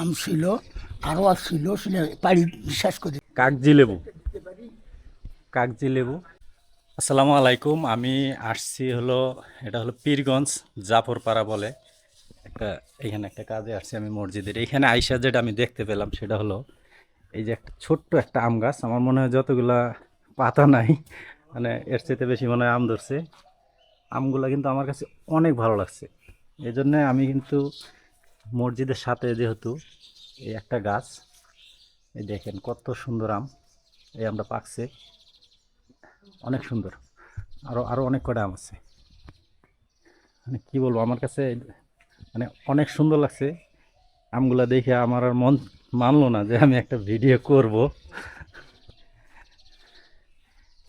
আম ছিল আরও আর ছিল, সেটা পাড়ি বিশ্বাস করে। কাগজি লেবু। কাগজি লেবু। আসসালামু আলাইকুম, আমি আসছি হলো, এটা হলো পীরগঞ্জ, জাফরপাড়া বলে। একটা, এখানে একটা কাজে আসছি আমি মসজিদের। এখানে আইসা যেটা আমি দেখতে পেলাম, সেটা হলো, এই যে একটা ছোট্ট একটা আম গাছ। আমার মনে হয় যতগুলা পাতা নাই মানে এর চাইতে বেশি মনে হয় আম ধরছে। আমগুলা কিন্তু আমার কাছে অনেক ভালো লাগছে। এই জন্যে আমি কিন্তু মসজিদের সাথে যেহেতু এই একটা গাছ, এই দেখেন কত সুন্দর আম, এই আমটা পাকছে। অনেক সুন্দর। আরও আরও অনেক কটা আম আছে। মানে কী বলব, আমার কাছে মানে অনেক সুন্দর লাগছে। আমগুলা দেখে আমার আর মন মানলো না যে আমি একটা ভিডিও করব।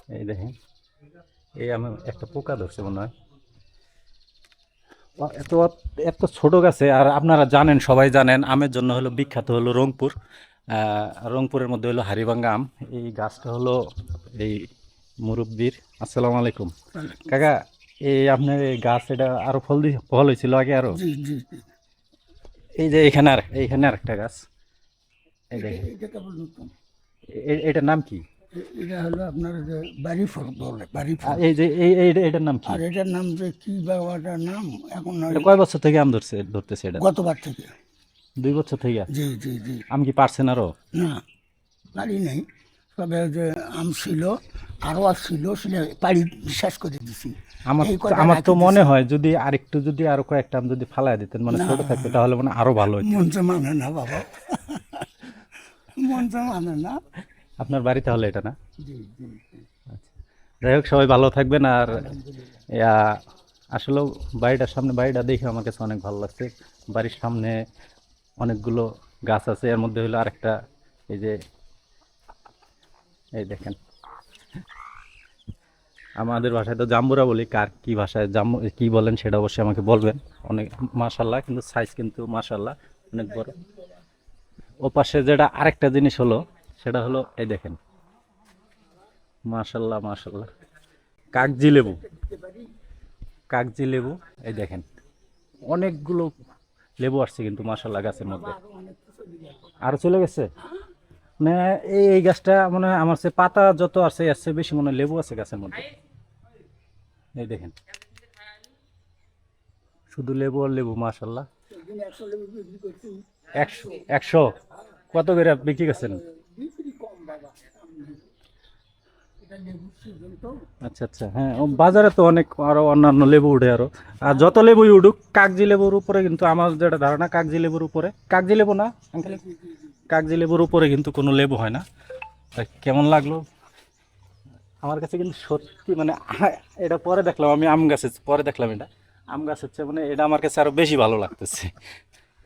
এই দেখেন, এই আমি একটা পোকা ধরছে মনে হয়। এত এত ছোট গাছে আর আপনারা জানেন সবাই জানেন আমের জন্য হলো বিখ্যাত হলো রংপুর। রংপুরের মধ্যে হলো হারিবাঙ্গা আম। এই গাছটা হলো এই মুরব্বির। আসসালামু আলাইকুম। কাকা এই আপনার এই গাছ এটা আরও ফল দি ফল হয়েছিল আগে আরও? জি জি জি। এই যে এখানে আর এইখানে আর একটা গাছ। এই এটার নাম কি? এটা হলো আপনার যে বাড়ি ফল বলে বাড়ি ফল এই যে এই এটার নাম কি? আর এটার নাম যে কি বাবাটার নাম এখন কয় বছর থেকে আম ধরছে ধরতেছে এটা? গতবার থেকে। দুই বছর থেকে? জি জি জি। আম কি পারছেন আরও? না পারি নেই। তবে যে আম ছিল আরও আর ছিল সেটা পাড়ি বিশ্বাস করে দিছি। আমার আমার তো মনে হয় যদি আরেকটু যদি আরও কয়েকটা আম যদি ফালাই দিতেন মানে ছোট থাকতো তাহলে মানে আরও ভালো হতো মন তো মানে না বাবা। মন তো মানে না। আপনার বাড়ি তাহলে এটা না? জি। যাই হোক সবাই ভালো থাকবেন আর আসলেও বাড়িটার সামনে বাড়িটা দেখে আমার কাছে অনেক ভালো লাগছে। বাড়ির সামনে অনেকগুলো গাছ আছে এর মধ্যে হলো আরেকটা এই যে এই দেখেন। আমাদের ভাষায় তো জাম্বুরা বলি কার কি ভাষায় জাম্বু কি বলেন সেটা অবশ্যই আমাকে বলবেন। অনেক মাশাল্লাহ কিন্তু সাইজ কিন্তু মাশাল্লাহ অনেক বড়। ও পাশে যেটা আরেকটা জিনিস হলো সেটা হলো, এই দেখেন। মাশাল্লাহ মাশাল্লাহ। কাগজি লেবু। কাগজি লেবু, এই দেখেন। অনেকগুলো লেবু আসছে কিন্তু মাশাল্লাহ গাছের মধ্যে। আর চলে গেছে? মানে এই এই গাছটা মনে আমার সে পাতা যত আছে চেয়ে বেশি মনে লেবু আছে গাছের মধ্যে। এই দেখেন। শুধু লেবু আর লেবু, মাশাল্লাহ। একশো একশো। কত করে বিক্রি করছেন বিক্রি কম বাবা এটা লেবুর সিজন তো আচ্ছা আচ্ছা হ্যাঁ বাজারে তো অনেক আরও অন্যান্য লেবু উঠে আরও। আর যত লেবুই উঠুক, কাগজি লেবুর উপরে কিন্তু আমার যেটা ধারণা, কাগজি লেবুর উপরে, কাগজি লেবু না, আঙ্কেল? কাগজি লেবুর উপরে কিন্তু কোনো লেবু হয় না। কেমন লাগল? আমার কাছে কিন্তু সত্যি মানে এটা পরে দেখলাম আমি আম গাছে পরে দেখলাম এটা। আম গাছ হচ্ছে মানে এটা আমার কাছে আরও বেশি ভালো লাগতেছে।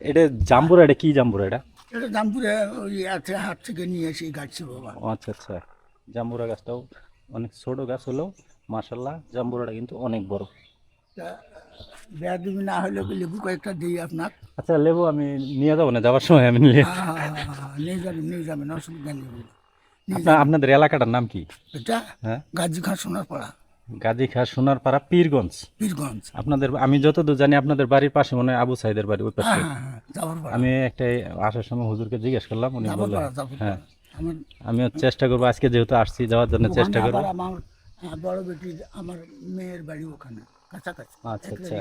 এটা জাম্বুরা, এটা কি জাম্বুরা এটা? এটা দামপুরে ওই আছে হাট থেকে নিয়ে এসে গাছছে বাবা। আচ্ছা আচ্ছা। জাম্বুরা গাছটাও অনেক ছোট গাছ হলেও মার্শাল্লাহ জাম্বুরাটা কিন্তু অনেক বড়। তা বেয়া দিবি না হলে লেবু কয়েকটা দিই আপনার। আচ্ছা লেবু আমি নিয়ে যাব না যাওয়ার সময় আমি নিয়ে নিয়ে যাবেন নিয়ে যাবেন অসুবিধা নেই। আপনার আপনাদের এলাকাটার নাম কি? এটা হ্যাঁ। গাজী খান সোনার পাড়া গাজী খা সোনারপাড়া পীরগঞ্জ। পীরগঞ্জ। আপনাদের আমি যতদূর জানি আপনাদের বাড়ির পাশে মনে হয় আবু সাইদের বাড়ি ওই পাশে। হ্যাঁ হ্যাঁ হ্যাঁ আমি একটা আসার সময় হুজুরকে জিজ্ঞেস করলাম উনি বললেন হ্যাঁ আমিও চেষ্টা করব আজকে যেহেতু আসছি যাওয়ার জন্য চেষ্টা করব। আমার বড় বেটির আমার মেয়ের বাড়ি ওখানে কাছাকাছি। আচ্ছা, আচ্ছা।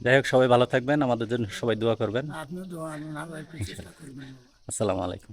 যাই হোক সবাই ভালো থাকবেন আমাদের জন্য সবাই দোয়া করবেন। চেষ্টা করবেন। আসসালামু আলাইকুম।